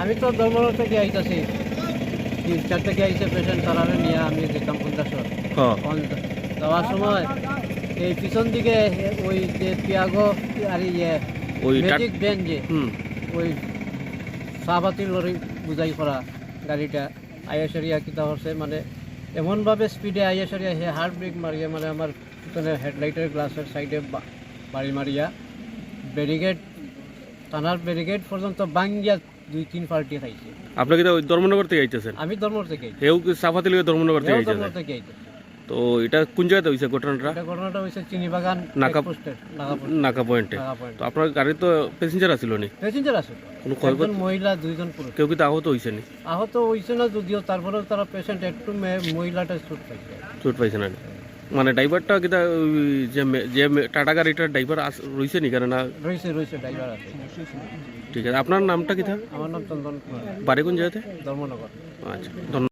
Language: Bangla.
আমি তো ধর্মনগর থেকে আইতাছি। চার থেকে আইসে পেশেন্ট তারারে নিয়ে আমি যেতাম পঞ্চাশর হ্যাঁ। যাওয়ার সময় এই পিছন দিকে ওই যে পিয়াগো আর ইয়ে ম্যাজিক ভ্যান যে হুম। ওই সাহাবাতি লরি বুঝাই করা গাড়িটা। আইএসরিয়া কিতা হচ্ছে মানে এমনভাবে স্পিডে আইএসরিয়া সে হার্ড ব্রেক মারিয়া মানে আমার হেডলাইটের গ্লাসের সাইডে বাড়ি মারিয়া ব্যারিকেড থানার ব্যারিকেড পর্যন্ত বাঙ্গিয়া দুই তিন পাল্টি খাইছে। আপনি কি ধর্মনগর থেকে আইতেছেন? আমি ধর্মর থেকে আইছি। হেউ সাফাতি লিগে ধর্মনগর থেকে আইতেছেন? ধর্মর থেকে আইছি। তো এটা কোন জায়গাতে হয়েছে ঘটনাটা? এটা ঘটনাটা হয়েছে চিনিবাগান নাকা- পোস্টের নাকা পয়েন্টে নাকা পয়েন্ট তো আপনার গাড়ি তো প্যাসেঞ্জার আছিল নি? প্যাসেঞ্জার আছে তো। কোনো মহিলা দুইজন পুরুষ। কেউ কিন্তু আহত হয়েছে নি? আহত হয়েছে না যদিও তারপরেও তারা পেশেন্ট একটু মহিলাটা ছুট পাইছে। চোট পাইছে নি? মানে ড্রাইভারটা ওই যে যে টাটা গাড়িটার ড্রাইভার রয়েছে নি কেন না রয়েছে রয়েছে ড্রাইভার আছে। ঠিক আছে আপনার নামটা কি আমার নাম চন্দন বাড়ি কোন জায়গাতে ধর্মনগর। আচ্ছা ধন্যবাদ।